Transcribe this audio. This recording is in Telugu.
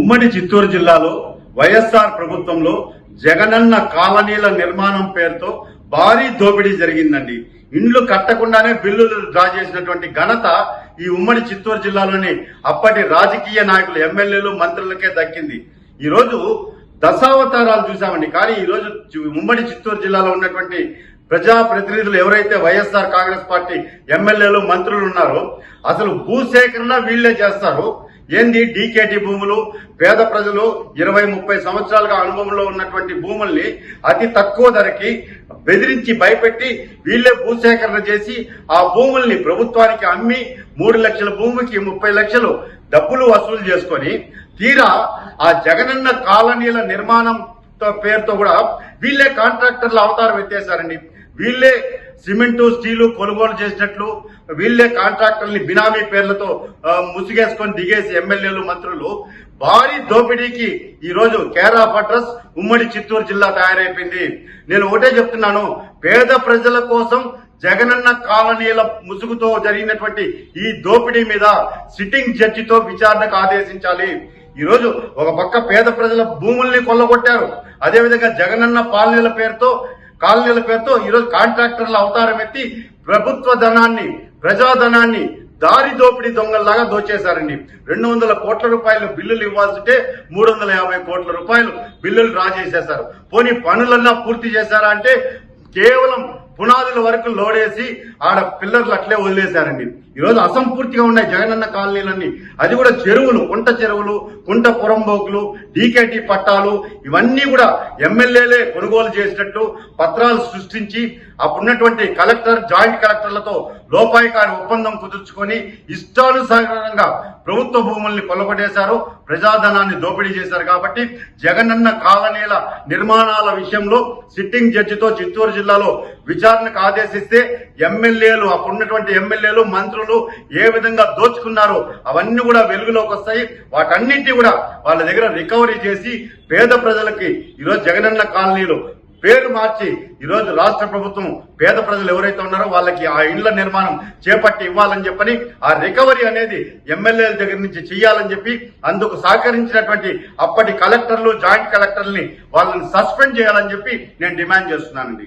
ఉమ్మడి చిత్తూరు జిల్లాలో వైఎస్ఆర్ ప్రభుత్వంలో జగనన్న కాలనీల నిర్మాణం పేరుతో భారీ దోపిడీ జరిగిందండి. ఇండ్లు కట్టకుండానే బిల్లులు డ్రా చేసినటువంటి ఘనత ఈ ఉమ్మడి చిత్తూరు జిల్లాలోని అప్పటి రాజకీయ నాయకులు ఎమ్మెల్యేలు మంత్రులకే దక్కింది. ఈ రోజు దశావతారాలు చూసామండి కానీ ఈ రోజు ఉమ్మడి చిత్తూరు జిల్లాలో ఉన్నటువంటి ప్రజా ప్రతినిధులు ఎవరైతే వైఎస్ఆర్ కాంగ్రెస్ పార్టీ ఎమ్మెల్యేలు మంత్రులు ఉన్నారో అసలు భూసేకరణ వీళ్ళే చేస్తారు. ఏంది? డీకేటీ భూములు పేద ప్రజలు ఇరవై ముప్పై సంవత్సరాలుగా అనుభవంలో ఉన్నటువంటి భూముల్ని అతి తక్కువ ధరకి బెదిరించి భయపెట్టి వీళ్ళే భూసేకరణ చేసి ఆ భూముల్ని ప్రభుత్వానికి అమ్మి మూడు లక్షల భూమికి ముప్పై లక్షలు డబ్బులు వసూలు చేసుకొని తీరా ఆ జగనన్న కాలనీల నిర్మాణం పేరుతో కూడా వీళ్ళే కాంట్రాక్టర్ల అవతారం ఎత్తేశారండి. వీళ్ళే సిమెంటు స్టీలు కొనుగోలు చేసినట్లు వీళ్ళే కాంట్రాక్టర్ని బినామీ పేర్లతో ముసిగేసుకొని ముసుగేసుకొని దిగేసి ఎమ్మెల్యేలు మంత్రులు భారీ దోపిడీకి ఈరోజు రోజు కేర్ ఆఫ్ అడ్రస్ ఉమ్మడి చిత్తూరు జిల్లా తయారైపోయింది. నేను ఒకటే చెప్తున్నాను పేద ప్రజల కోసం జగనన్న కాలనీల ముసుగుతో జరిగినటువంటి ఈ దోపిడీ మీద సిట్టింగ్ జడ్జితో విచారణకు ఆదేశించాలి. ఈ రోజు ఒక పక్క పేద ప్రజల భూముల్ని కొల్లగొట్టారు. అదేవిధంగా జగనన్న పాలనీల పేరుతో కాలనీల పేరుతో ఈరోజు కాంట్రాక్టర్ల అవతారం ఎత్తి ప్రభుత్వ ధనాన్ని ప్రజాధనాన్ని దారి దోపిడీ దొంగల్లాగా దోచేశారండి. రెండు వందల కోట్ల రూపాయలు బిల్లులు ఇవ్వాల్సింటే మూడు వందల యాభై కోట్ల రూపాయలు బిల్లులు డ్రా చేసేశారు పోనీ పనులన్నా పూర్తి చేశారా అంటే కేవలం పునాదుల వరకు లోడేసి ఆడ పిల్లర్లు అట్లే వదిలేశారండి. ఈరోజు అసంపూర్తిగా ఉన్నాయి జగనన్న కాలనీలన్నీ. అది కూడా చెరువులు కుంట చెరువులు కుంట పురంబోకులు డీకేటీ పట్టాలు ఇవన్నీ కూడా ఎమ్మెల్యేలే కొనుగోలు చేసినట్టు పత్రాలు సృష్టించి అప్పుడున్నటువంటి కలెక్టర్ జాయింట్ కలెక్టర్లతో లోపాయికారి ఒప్పందం కుదుర్చుకొని ఇష్టానుసారంగా ప్రభుత్వ భూముల్ని కొల్లగొట్టేశారు ప్రజాధనాన్ని దోపిడీ చేశారు కాబట్టి జగనన్న కాలనీల నిర్మాణాల విషయంలో సిట్టింగ్ జడ్జితో చిత్తూరు జిల్లాలో విచారణకు ఆదేశిస్తే ఎమ్మెల్యేలు అప్పుడున్నటువంటి ఎమ్మెల్యేలు మంత్రులు ఏ విధంగా దోచుకున్నారో అవన్నీ కూడా వెలుగులోకి వస్తాయి. వాటన్నింటి కూడా వాళ్ళ దగ్గర రికవరీ చేసి పేద ప్రజలకి ఈరోజు జగనన్న కాలనీలు పేరు మార్చి ఈరోజు రాష్ట్ర ప్రభుత్వం పేద ప్రజలు ఎవరైతే ఉన్నారో వాళ్ళకి ఆ ఇండ్ల నిర్మాణం చేపట్టి ఇవ్వాలని చెప్పని ఆ రికవరీ అనేది ఎమ్మెల్యేల దగ్గర నుంచి చేయాలని చెప్పి అందుకు సహకరించినటువంటి అప్పటి కలెక్టర్లు జాయింట్ కలెక్టర్ని వాళ్ళని సస్పెండ్ చేయాలని చెప్పి నేను డిమాండ్ చేస్తున్నానండి.